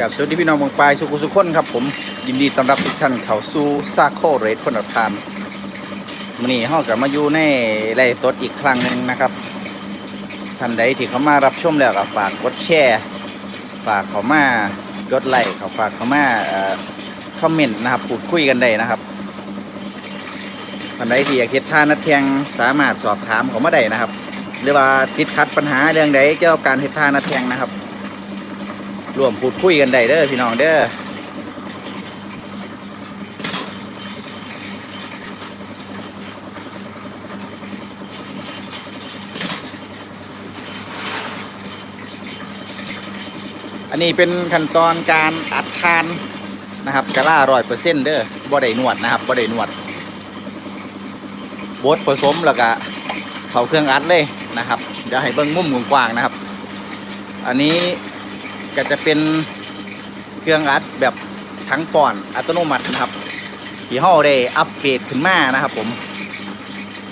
กับสวัสดีพี่น้องบางปลายสุขุสุขคนครับผมยินดีต้อนรับทุกท่านเข้าสู่ซาโคเรทคนอับทานวันนี้ห้องกับมาอยู่ในไร่ตดอีกครั้งหนึ่งนะครับท่านใดที่เขามารับชมแล้วก็ฝากกดแชร์ฝากเขามากดไลค์เขาฝากเขามาคอมเมนต์นะครับพูดคุยกันได้นะครับท่านใดที่อยากเฮ็ดท่านัดแทงสามารถสอบถามเขามาได้นะครับ หรือว่าติดขัดปัญหาเรื่องใดเกี่ยวกับการเฮ็ดท่านนัดแทงนะครับ ร่วมพูดคุยกันได้เด้อพี่น้องเด้ออันนี้เป็นขั้นตอนการอัดทานนะครับกะล่าร้อยเปอร์เซ็นต์เด้อบ่ได้นวดนะครับบ่ได้นวดบดผสมแล้วก็เข้าเครื่องอัดเลยนะครับเดี๋ยวให้เบิ่งมุมกว้างๆนะครับ อันนี้ ก็จะเป็นเครื่องอัดแบบทั้งป่อนอัตโนมัตินะครับที่ห้อได้อัปเกรดขึ้นมานะครับ ผม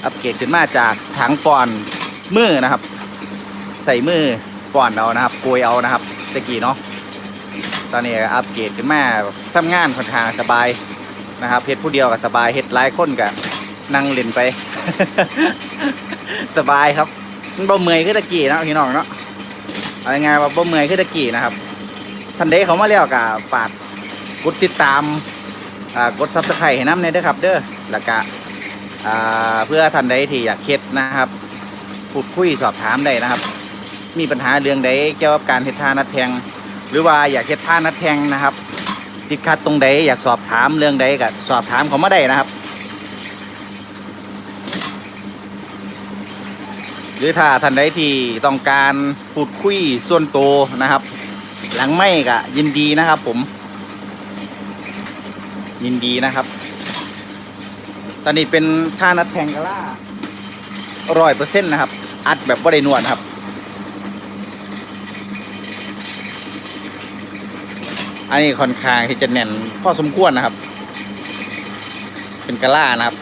อัปเกรดขึ้นมาจากถังป่อนมือนะครับ ใส่มือป่อนเอานะครับโกยเอานะครับตะกี้เนาะตอนนี้อัปเกรดขึ้นมาทำงานค่อนข้างสบายนะครับเฮ็ดผู้เดียวก็สบายเฮ็ดหลายคนก็นั่งเล่นไป สบายครับมันบ่เมื่อยคือตะกี้นะพี่น้องเนาะ เอาง่ายๆว่าบ่เมื่อยคือตะกี้นะครับท่านใดเขามาแล้วก็ฝากกดติดตามกดซับสไครต์ให้น้ำในเด้อครับ เด้อแล้วก็เพื่อท่านใดที่อยากเฮ็ดนะครับพูดคุยสอบถามได้นะครับ มีปัญหาเรื่องใดเกี่ยวกับการเฮ็ดท่านัดแทง หรือว่าอยากเฮ็ดท่านัดแทงนะครับติดขัดตรงใดอยากสอบถามเรื่องใดก็สอบถามเขามาได้นะครับ หรือถ้าท่านใดที่ต้องการพูดคุยส่วนตัวนะครับ หลังไม่ก็ยินดีนะครับผม ยินดีนะครับ ตอนนี้เป็นท่านัดแทงกะล่าร้อยเปอร์เซ็นต์นะครับ อัดแบบว่าได้นวดครับ อันนี้ค่อนข้างที่จะแน่นพอสมควรนะครับ เป็นกะล่านะครับ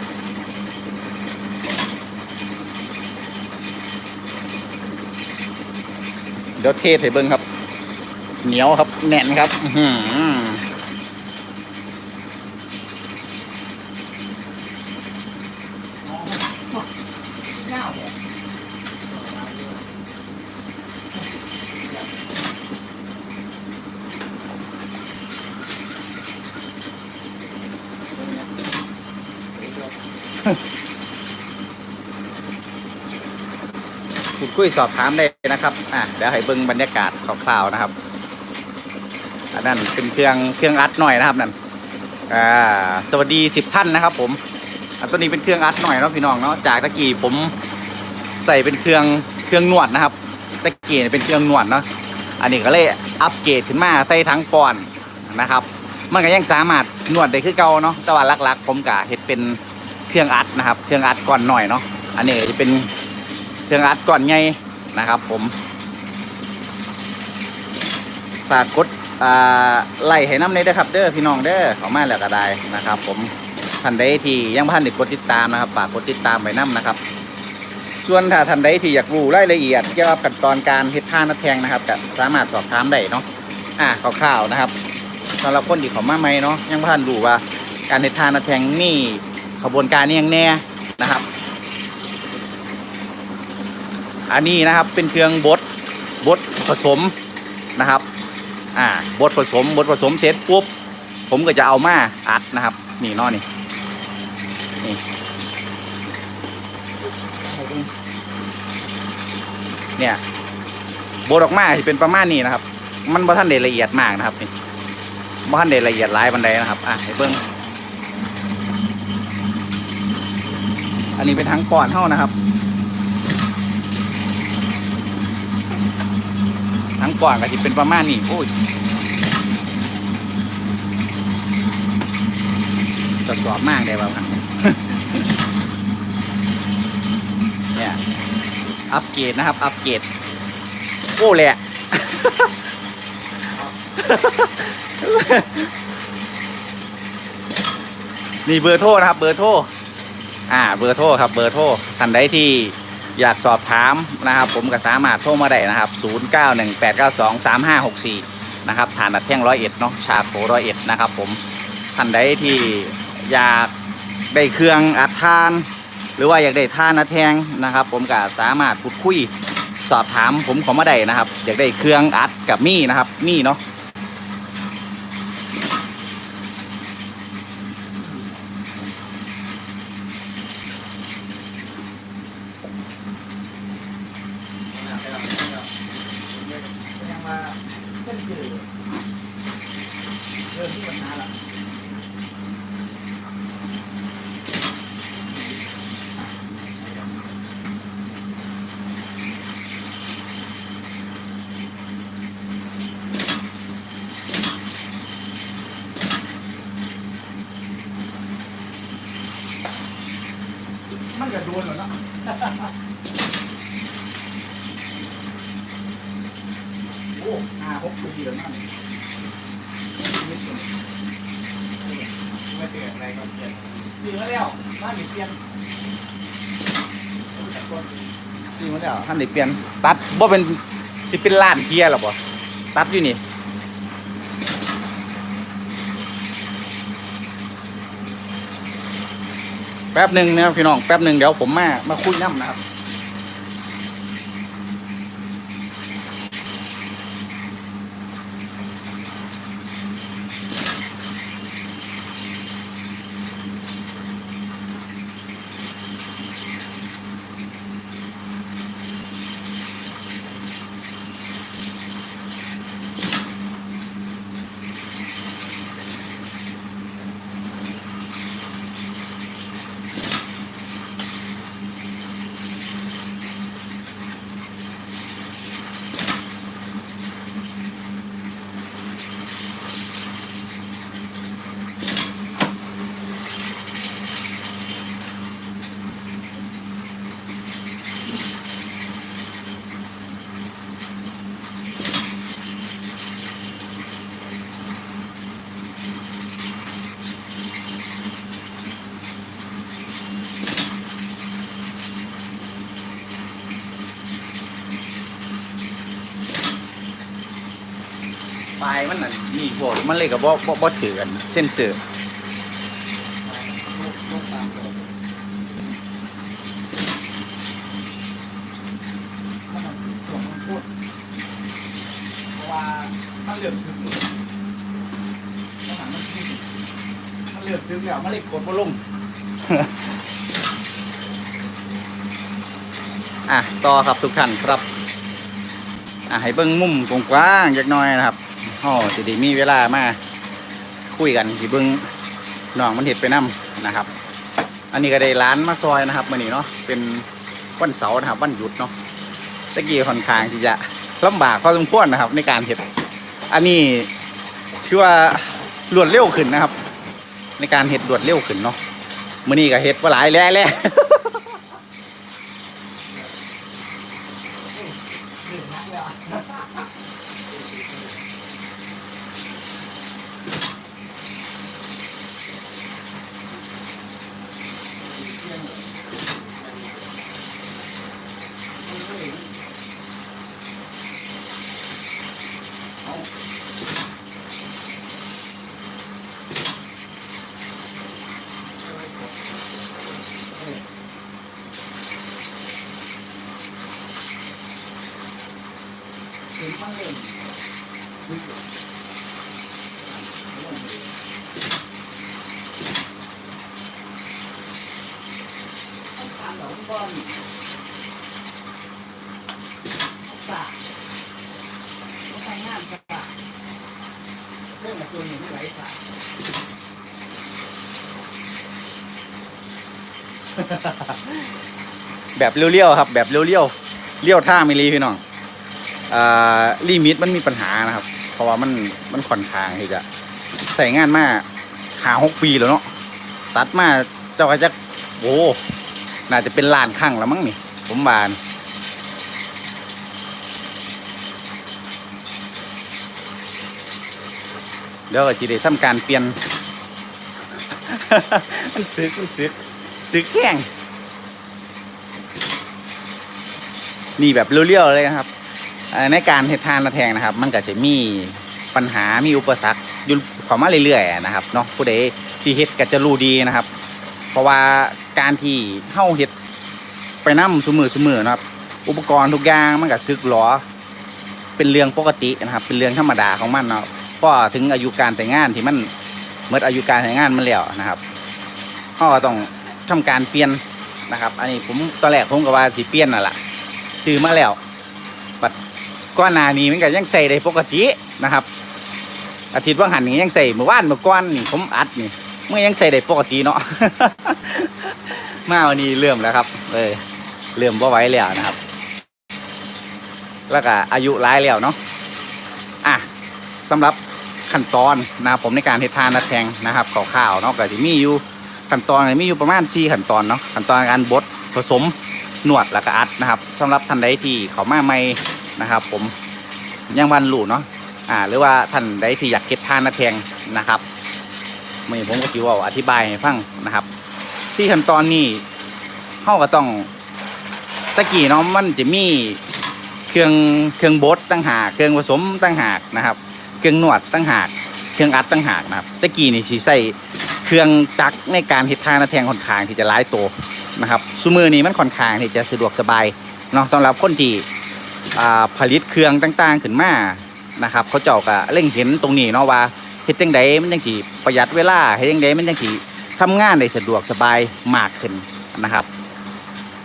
เดี๋ยวเทใส่เบิ้งครับ เหนียวครับ แน่นครับอื้อหือ พูดคุยสอบถามได้นะครับอะเดี๋ยวให้เบิ้งบรรยากาศคร่าวๆนะครับอันนั้นเป็นเครื่องเครื่องอัดหน่อยนะครับนั่นอ่าสวัสดีสิบท่านนะครับ ผมอันตัวนี้เป็นเครื่องอัดหน่อยเนาะพี่น้องเนาะจากตะกี้ผมใส่เป็นเครื่องเครื่องนวดนะครับตะกี้เป็นเครื่องนวดเนาะอันนี้ก็เลยอัปเกรดขึ้นมาใส่ทั้งปอนนะครับ มันก็ยังสามารถนวดได้คือเก่าเนาะแต่ว่าหลักๆ ผมกะเฮ็ดเป็นเครื่องอัดนะครับ เครื่องอัดก่อนหน่อยเนาะอันนี้จะเป็น เครื่องอัดก่อนไงนะครับ ผมฝากกดไล่ให้น้ำในเด้อครับเด้อพี่น้องเด้อเขามาแล้วก็ได้นะครับ ผมท่านใดที่ยังบ่ทันได้กดติดตามนะครับฝากกดติดตามไว้น้ำนะครับส่วนถ้าท่านใดที่อยากรู้รายละเอียดเกี่ยวกับขั้นตอนการเฮ็ดท่านัดแทงนะครับก็สามารถสอบถามได้เนาะอ่าคร่าวๆนะครับสำหรับคนที่เขามาใหม่เนาะยังบ่ทันรู้ว่าการเฮ็ดท่านัดแทงนี่ขบวนการนี่ยังแน่นะครับ อันนี้นะครับเป็นเครื่องบดบดผสมนะครับ อ่าบดผสมบดผสมเสร็จปุ๊บผมก็จะเอามาอัดนะครับ นี่นอนี่นี่เนี่ยบดออกมาเป็นประมาณนี้นะครับ มันบ่ท่านเดละเอียดมากนะครับนี่บ่ท่านเดละเอียดหลายบันไดนะครับอะให้เบิ้งอันนี้เป็นทั้งก่อนเท่านะครับ ทั้ง ก่อนก็จะเป็นประมาณนี้โอ้ยตรวจสอบมากเลยบ้างครับเนี่ยอัปเกรดนะครับ อัปเกรดโอ้แหละนี่เบอร์โทรนะครับ เบอร์โทรอ่า เบอร์โทรครับ เบอร์โทรท่านใดที่ อยากสอบถามนะครับ ผมก็สามารถโทรมาได้นะครับ 0918923564 นะครับฐานอัดแท่งร้อยเอ็ดเนาะชาโคร้อยเอ็ดนะครับ ผมท่านใดที่อยากได้เครื่องอัดทาน หรือว่าอยากได้ท่านัดแทงนะครับ ผมก็สามารถพูดคุยสอบถามผมขอมาได้นะครับ อยากได้เครื่องอัดกับมี่นะครับมี่เนาะ มันก็โดนแล้วเนาะโอ้ห้าหกปีแล้วนั่นไม่ เปลี่ยนอะไรก็เปลี่ยนซื้อมาแล้วบ้านนี่เปลี่ยนซื้อมาแล้วท่านได้เปลี่ยน ตัดบ่เป็นสิเป็นล้านเกียร์หรอบ่ตัดอยู่นี่แป๊บหนึ่งนะครับพี่น้องแป๊บหนึ่งเดี๋ยวผมมามาคุยน้ำนะครับายมันน่ะมีพวกมันเลยกับบ่บ่บ่ถือกันเส้นเสือเพราะว่ามันเหลื่อมถึงมันเหลื่อมถึงแล้วมันเลยกดบ่ลงอะต่อครับทุกท่านครับอะให้เบิ้งมุมกว้างๆจักหน่อยนะครับ อ๋อสิไดีมีเวลามาคุยกันสิเบิ้งน้องมันเห็ดไปนํนะครับ อันนี้ก็ได้ร้านมาซอยนะครับมื่อนี้เนาะเป็นวันเสาร์นะครับวันหยุดเนาะตะกี้ค่อนข้างที่จะลำบากพอสมควรนะครับ ในการเห็ด อันนี้ถือว่ารวดเร็วขึ้นนะครับ ในการเห็ดรวดเร็วขึ้นเนาะมื่อนี้ก็เห็ดว่าหลายแล้วแหละ แบบเลี้ยวๆครับ แบบเลี้ยวๆเลี้ยวท่าไม่รีพี่น้อง ลิมิตมันมีปัญหานะครับ เพราะว่ามันมันค่อนข้างที่จะใส่งานมาหาหกปีแล้วเนาะตัดมาเจ้าก็จะโอ้น่าจะเป็นล้านครั้งแล้วมั้งนี่ ผมบานเดี๋ยวก็จีได้ทำการเปลี่ยน มันซึกมันซึกซึกแข้งนี่แบบเรียวๆเลยนะครับ ในการเฮ็ดทานระแทงนะครับ มันก็จะมีปัญหามีอุปสรรคอยู่ขอมาเรื่อยๆนะครับเนาะผู้ใดที่เฮ็ดก็จะรู้ดีนะครับ เพราะว่าการที่เฮาเฮ็ดไปนำซุมือซุมือนะครับ อุปกรณ์ทุกอย่างมันก็ซึกหรอเป็นเรื่องปกตินะครับ เป็นเรื่องธรรมดาของมันเนาะก็ถึงอายุการแต่งงานที่มันเมื่ออายุการแต่งงานมันแล้วนะครับเขาก็ต้องทำการเปลี่ยนนะครับ อันนี้ผมตอนแรกผมก็ว่าสิเปลี่ยนน่ะล่ะซื้อมาแล้ว ก้อนหนานี้มันก็ยังใส่ได้ปกตินะครับ อาทิตย์ว่างหันนี้ยังใส่เมื่อวานเมื่อก่อนนี่ผมอัดนี่เมื่อยังใส่ได้ปกติเนาะมาวันนี้เริ่มแล้วครับเออเริ่มว่าไว้แล้วนะครับ แล้วก็อายุร้ายแล้วเนาะอะสำหรับขั้นตอนนะครับผมในการเฮ็ดทานนัดแทงนะครับข่าวๆเนาะก็จะมีอยู่ขั้นตอนมีอยู่ประมาณ4ขั้นตอนเนาะขั้นตอนการบดผสมนวดแล้วก็อัดนะครับสำหรับท่านใดที่เขามาใหม่ นะครับ ผมยังวันหลูเนาะอ่า หรือว่าท่านใดที่อยากเฮ็ดทานนัดแทงนะครับมื่อผมก็สิว่าอธิบายให้ฟังนะครับ4ขั้นตอนนี้เฮาก็ต้องตะกี้เนาะมันจะมีเครื่องเครื่องบดตั้งหากเครื่องผสมตั้งหากนะครับ เครื่องนวดตั้งหากเครื่องอัดตั้งหากนะครับตะกี้นี่สีใส่เครื่องจักรในการเฮ็ดทางและแทงค่อนข้างที่จะหลายตัวนะครับซูมือนี้มันค่อนข้างที่จะสะดวกสบายเนาะสำหรับคนที่ ผลิตเครื่องต่างๆขึ้นมานะครับ เขาเจ้าก็เล่งเห็นตรงนี้เนาะว่าเฮ็ดจังไดมันจังสิประหยัดเวลาเฮ็ดจังไดมันจังสิทำงานได้สะดวกสบายมากขึ้นนะครับ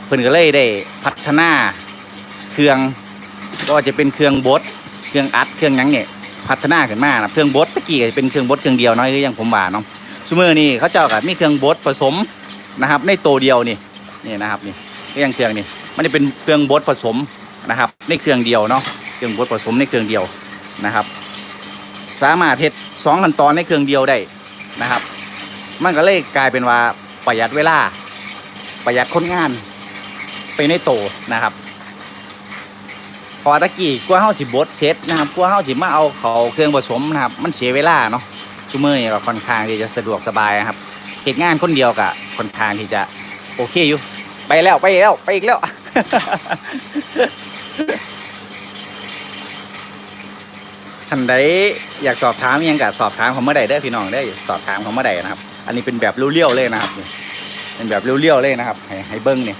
เพิ่นก็เลยได้พัฒนาเครื่องก็จะเป็นเครื่องบดเครื่องอัดเครื่องยังเนี่ยพัฒนาขึ้นมานะเครื่องบดตะกี้ก็จะเป็นเครื่องบดเครื่องเดียวเนาะคืออย่างผมว่าเนาะซูเมอร์นี่เขาเจ้ากับมีเครื่องบดผสมนะครับ ในตัวเดียวนี่นี่นะครับนี่ก็อย่างเครื่องนี่มันจะเป็นเครื่องบดผสม นะครับ ในเครื่องเดียวเนาะเครื่องบดผสมในเครื่องเดียวนะครับ สามารถเฮ็ดสองขั้นตอนในเครื่องเดียวได้นะครับ มันก็เลยกลายเป็นว่าประหยัดเวลาประหยัดคนงานไปในโตนะครับพอตะกี้กลัวเฮาสิบดเซตนะครับกลัวเฮาสิมาเอาเขาเครื่องผสมนะครับ มันเสียเวลาเนาะซูเมอร์นี่ก็ค่อนข้างที่จะสะดวกสบายนะครับเหตุงานคนเดียวกะค่อนข้างที่จะโอเคอยู่ ไปแล้วไปแล้วไปอีกแล้ว ท่านใดอยากสอบถามยังกับสอบถามเขาเมื่อใดได้พี่น้องได้สอบถามเขาเมื่อใดนะครับ อันนี้เป็นแบบเลี้ยวๆเลยนะครับ เป็นแบบเลี้ยวๆเลยนะครับให้ให้เบิ้งเนี่ย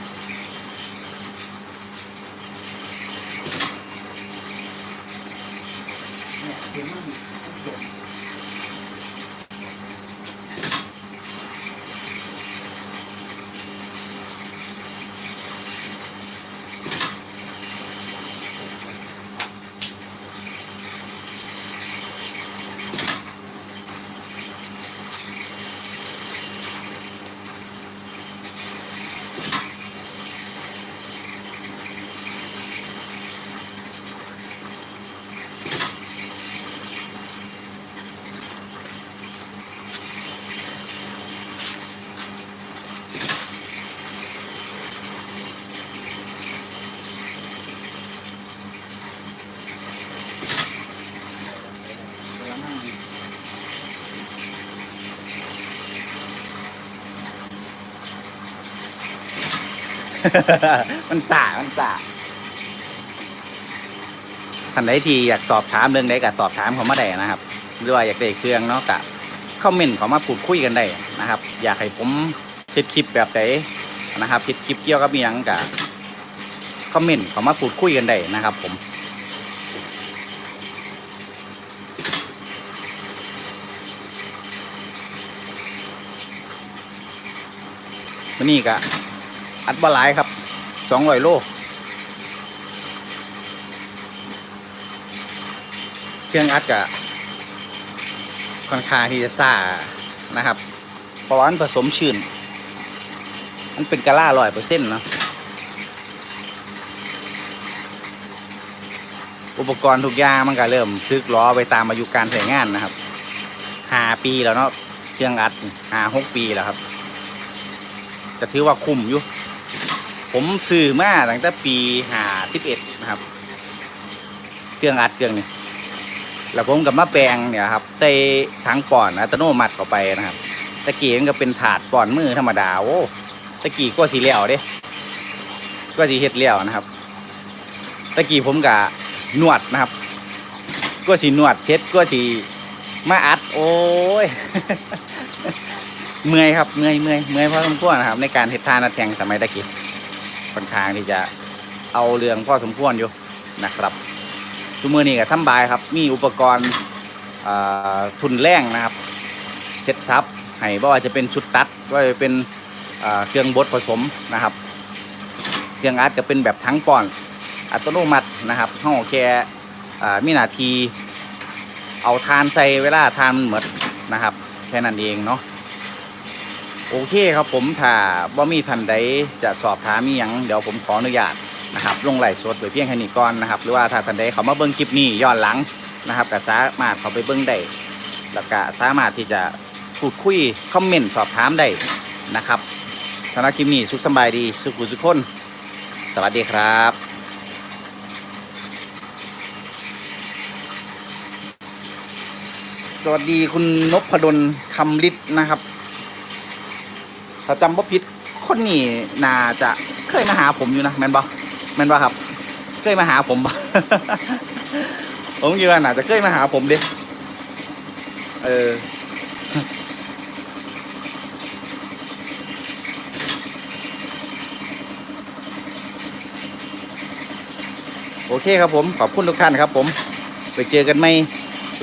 มันสามันสาท่านใดที่อยากสอบถามเรื่องใดก็สอบถามเขามาได้นะครับ หรือว่าอยากได้เครื่องเนาะก็คอมเมนต์เขามาพูดคุยกันได้นะครับ อยากให้ผมเฮ็ดคลิปแบบไหนนะครับเฮ็ดคลิปเกี่ยวกับอหยังก็คอมเมนต์เขามาพูดคุยกันได้นะครับ ผมวันนี้ก็ อัดบาหลายครับสองร้อยโลเครื่องอัดกะค่อนข้างที่จะซ่านะครับเพราะว่ามันผสมชื้นมันเป็นกะล่าร้อยเปอร์เซ็นต์เนาะอุปกรณ์ทุกอย่างมันก็เริ่มซึกล้อไปตามอายุการใช้งานนะครับห้าปีแล้วเนาะเครื่องอัดห้าหกปีแล้วครับจะถือว่าคุ้มอยู่ ผมซื้อมาตั้งแต่ปีหาสิบเอ็ดนะครับ เครื่องอัดเครื่องนี้แล้วผมกับมาแปลงเนี่ยครับใส่ถังป่อนอัตโนมัติเข้าไปนะครับตะกี้มันก็เป็นถาดป่อนมือธรรมดาโอ้ตะกี้ก็สีเหลี่ยวเด้ก็สีเฮ็ดเหลี่ยวนะครับตะกี้ผมกับนวดนะครับ ก็สีนวดเช็ดก็สีมาอัด โอ้ยเมื่อยครับเมื่อยเมื่อยเมื่อยพอสมควรนะครับ ในการเฮ็ดทานนัดแทงสมัยตะกี้ ค่อนข้างที่จะเอาเรื่องพอสมควรอยู่นะครับทุกมือนี้ก็ทำบายครับ มีอุปกรณ์ทุนแรงนะครับเช็ดซับให้บ่ว่าจะเป็นชุดตัดก็จะเป็นเครื่องบดผสมนะครับ เครื่องอัดก็เป็นแบบทั้งป้อนอัตโนมัตินะครับห้องแค่อ่ามีนาที เอาทานใส่เวลาทานมันหมดนะครับ แค่นั้นเองเนาะ โอเคครับผมถ้าว่มีท่านใดจะสอบถามมีหยังเดี๋ยวผมขออนุญาตนะครับลงไลฟ์สดไว้เพียงแค่นี้ก่อนนะครับ หรือว่าถ้าท่านใดเขามาเบิ้งคลิปนี้ย้อนหลังนะครับก็สามารถเขาไปเบิ้งได้แล้วก็สามารถที่จะพูดคุยคอมเมนต์สอบถามได้นะครับสำหรับคลิปนี้สุขสบายดีสุขุสุขคน สวัสดีครับสวัสดีคุณนพดลคำฤทธิ์นะครับ ถ้าจำบ่ผิดคนนี้น่าจะเคยมาหาผมอยู่นะแมนบ่แมนบ่ครับ เคยมาหาผมบ่ผมคิดว่าน่าจะเคยมาหาผมเด้เออโอเคครับผมขอบคุณทุกท่านครับ ผมไปเจอกันไหม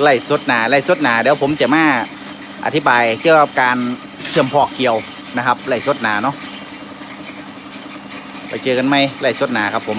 ไล่สดหนาไล่สดหนาเดี๋ยวผมจะมาอธิบายเกี่ยวกับการเชื่อมพอกเกี่ยว นะครับไล่สดหนาเนาะไปเจอกันไหมไล่สดหนาครับผม